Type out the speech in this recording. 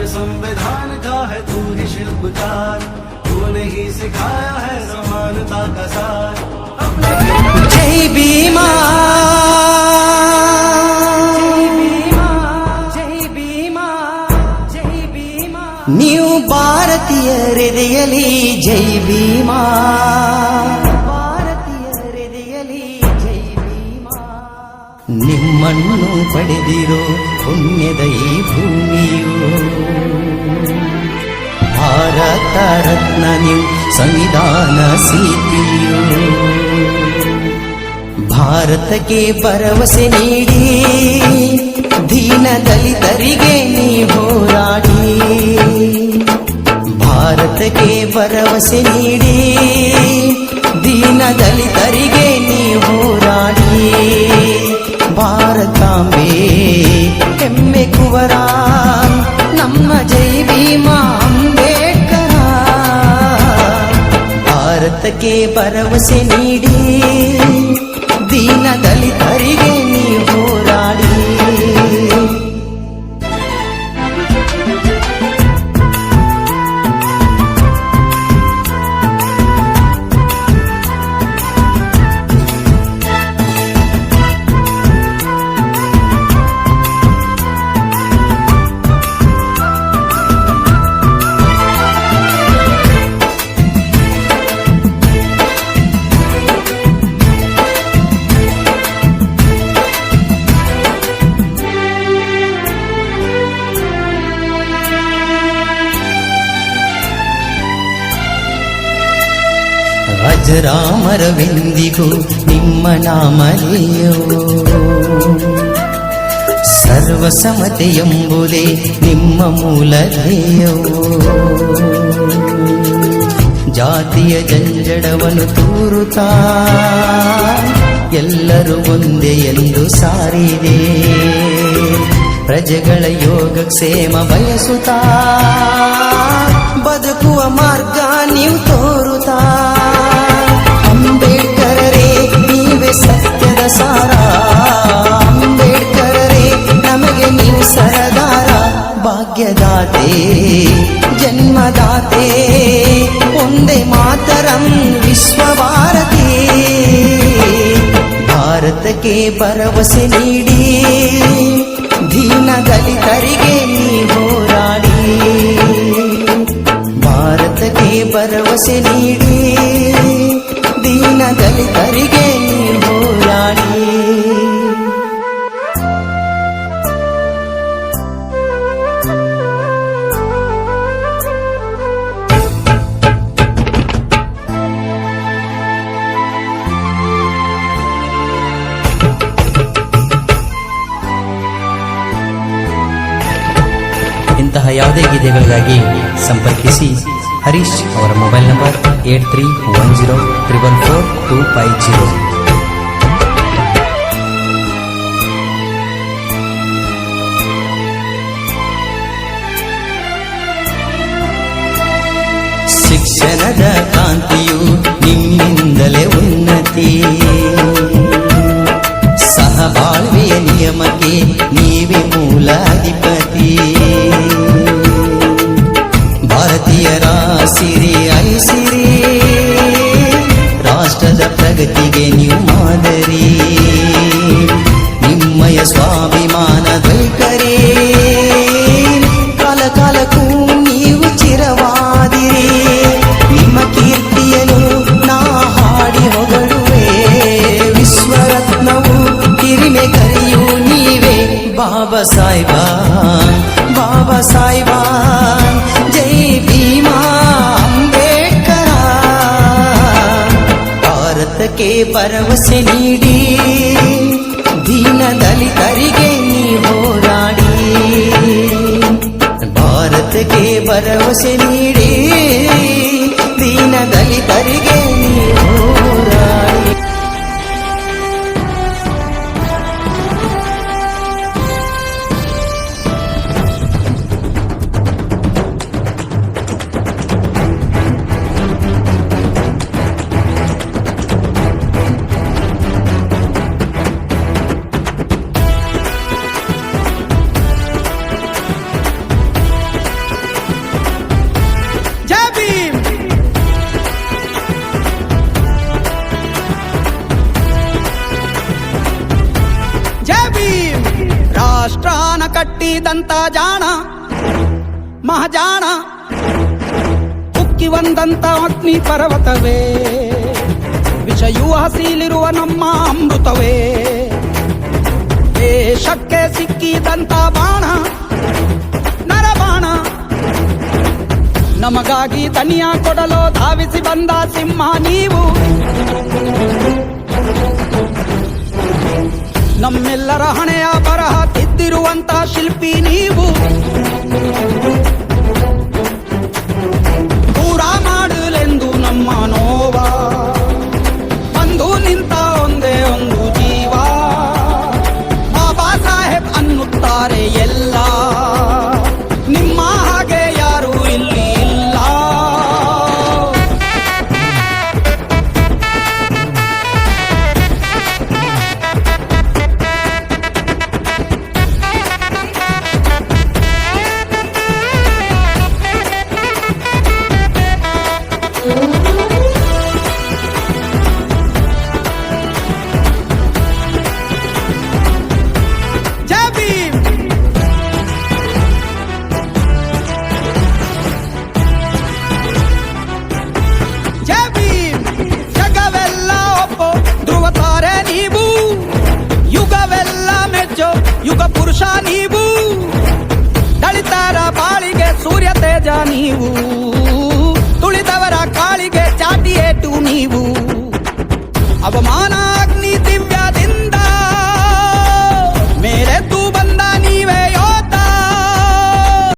राष्ट्र संविधान का है तू ही शिल्पकार। तूने ही सिखाया है समानता का सार। जय न्यू भारतीय ಹೃದಯಲಿ जय भीमा ನಿಮ್ಮನ್ನು ಪಡೆದಿರೋ ಪುಣ್ಯದ ಈ ಭೂಮಿಯು. ಭಾರತ ರತ್ನ ನೀವು ಸಂವಿಧಾನ ಸೀತಿಯು. ಭಾರತಕ್ಕೆ ಭರವಸೆ ನೀಡಿ, ದೀನ ದಲಿತರಿಗೆ ನೀ ಹೋರಾಡಿ. ಭಾರತಕ್ಕೆ ಭರವಸೆ ನೀಡಿ, ದೀನ ದಲಿತರಿಗೆ ಭಾರತಾಂಬೆ ಹೆಮ್ಮೆ ಕುವರ ನಮ್ಮ ಜೈ ಭೀಮಾ ಅಂಬೇಡ್ಕರ ಭಾರತಕ್ಕೆ ಭರವಸೆ ನೀಡಿ ದೀನ ದಲಿತರಿಗೆ ನೀ ಹೋರಾಡಿ ಅಜರಾಮರವೆಂದಿಗೂ ನಿಮ್ಮ ನಾಮಲಿಯೋ? ಸರ್ವಸಮತೆ ಎಂಬುದೇ ನಿಮ್ಮ ಮೂಲ ಜಾತಿಯ ಜಂಜಡವನ್ನು ತೂರುತ್ತಾ ಎಲ್ಲರೂ ಒಂದೇ ಎಂದು ಸಾರಿದೆ. ಪ್ರಜೆಗಳ ಯೋಗಕ್ಷೇಮ ಬಯಸುತ್ತಾ, ಬದುಕುವ ಮಾರ್ಗ ನೀವು ಸತ್ಯದ ಸಾರ ಅಂಬೇಡ್ಕರರೇ, ನಮಗೆ ನೀವು ಸರದಾರ. ಭಾಗ್ಯದಾತೆ, ಜನ್ಮದಾತೆ, ಒಂದೇ ಮಾತರಂ ವಿಶ್ವಭಾರತಿ. ಭಾರತಕ್ಕೆ ಭರವಸೆ ನೀಡಿ, ದೀನ ದಲಿತರಿಗೆ ನೀ ಹೋರಾಡಿ. ಭಾರತಕ್ಕೆ ಭರವಸೆ ನೀಡಿ ಯಾವುದೇ ಗೀತೆಗಳಿಗಾಗಿ ಸಂಪರ್ಕಿಸಿ ಹರೀಶ್ ಅವರ mobile number eight three one zero triple four two five zero ಶಿಕ್ಷಣದ ಕಾಂತಿಯು ನಿಮ್ಮಿಂದಲೇ ಉನ್ನತಿ ಸಹಬಾಳ್ವೆಯ ನಿಯಮಕ್ಕೆ ನೀವೇ ಬಾಬಾ ಸಾಹೇಬ ಬಾಬಾ ಸಾಹೇಬ ಜೈ ಭೀಮಾ ಅಂಬೇಡ್ಕರ ಭಾರತಕ್ಕೆ ಭರವಸೆ ನೀಡಿ ದೀನ ದಲಿತರಿಗೆ ನೀ ಹೋರಾಡಿ ಭಾರತಕ್ಕೆ ಭರವಸೆ ನೀಡಿ ದೀನ ದಲಿತರಿಗೆ ನೀ ಕಟ್ಟಿದಂತ ಜಾಣ, ಮಹಾಜಾಣ, ಉಕ್ಕಿ ಬಂದಂತ ಅಗ್ನಿ ಪರ್ವತವೇ. ವಿಷಯೂ ಹಸಿಲಿರುವ ನಮ್ಮ ಅಮೃತವೇ. ದೇಶಕ್ಕೆ ಸಿಕ್ಕಿದಂತ ಬಾಣ, ನರಬಾಣ. ನಮಗಾಗಿ ತನಿಯ ಕೊಡಲು ಧಾವಿಸಿ ಬಂದ ಸಿಂಹ ನೀವು. ನಮ್ಮೆಲ್ಲರ ಹಣೆಯ ಬರಹ పాపి నీవు. ಯುಗ ಪುರುಷ ನೀವು ದಳಿತರ ಬಾಳಿಗೆ ಸೂರ್ಯ ತೇಜ ನೀವು.